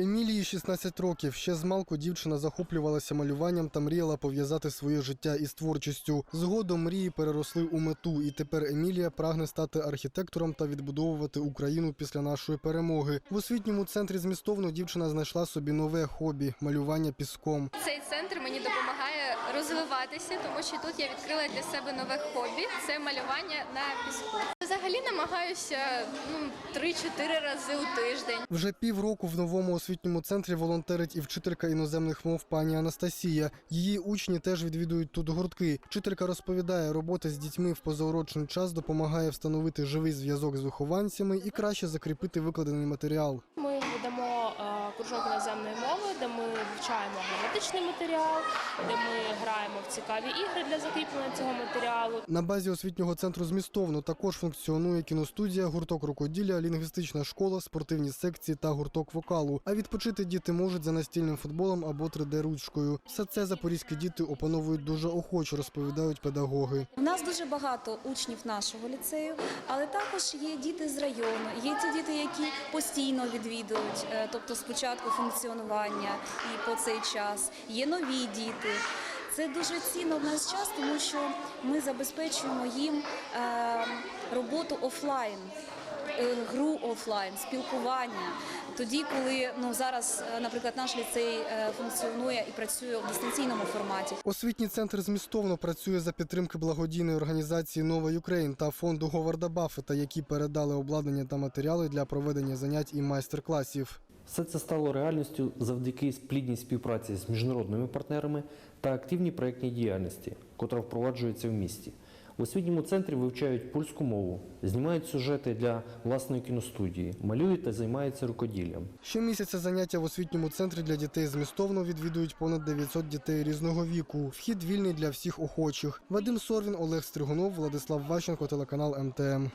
Емілії 16 років. Ще з малку дівчина захоплювалася малюванням та мріяла пов'язати своє життя із творчістю. Згодом мрії переросли у мету, і тепер Емілія прагне стати архітектором та відбудовувати Україну після нашої перемоги. В освітньому центрі змістовно дівчина знайшла собі нове хобі малювання піском. Цей центр мені допомагає розвиватися, тому що тут я відкрила для себе нове хобі це малювання на піску. Взагалі намагаюся ну 3-4 рази у тиждень. Вже півроку в новому освітньому центрі волонтерить і вчителька іноземних мов пані Анастасія. Її учні теж відвідують тут гуртки. Вчителька розповідає, робота з дітьми в позаурочний час допомагає встановити живий зв'язок з вихованцями і краще закріпити викладений матеріал. Кружок іноземної мови, де ми вивчаємо граматичний матеріал, де ми граємо в цікаві ігри для закріплення цього матеріалу. На базі освітнього центру змістовно також функціонує кіностудія, гурток рукоділля, лінгвістична школа, спортивні секції та гурток вокалу. А відпочити діти можуть за настільним футболом або 3D-ручкою. Все це запорізькі діти опановують дуже охоче, розповідають педагоги. У нас дуже багато учнів нашого ліцею, але також є діти з району. Є ті діти, які постійно відвідують, е, тобто з початку функціонування і по цей час. Є нові діти. Це дуже цінно в наш час, тому що ми забезпечуємо їм е, роботу офлайн. е, Гру офлайн, спілкування. Тоді, коли ну зараз, е, наприклад, наш ліцей функціонує і працює в дистанційному форматі. Освітній центр змістовно працює за підтримки благодійної організації Нова Юкрейн та фонду Говарда Баффета, які передали обладнання та матеріали для проведення занять і майстер-класів. Все це стало реальністю завдяки плідній співпраці з міжнародними партнерами та активній проєктній діяльності, котра впроваджується в місті. У освітньому центрі вивчають польську мову, знімають сюжети для власної кіностудії, малюють та займаються рукоділлям. Щомісяця заняття в освітньому центрі для дітей змістовно відвідують понад 900 дітей різного віку. Вхід вільний для всіх охочих. Вадим Сорвін, Олег Стригунов, Владислав Ващенко, телеканал МТМ.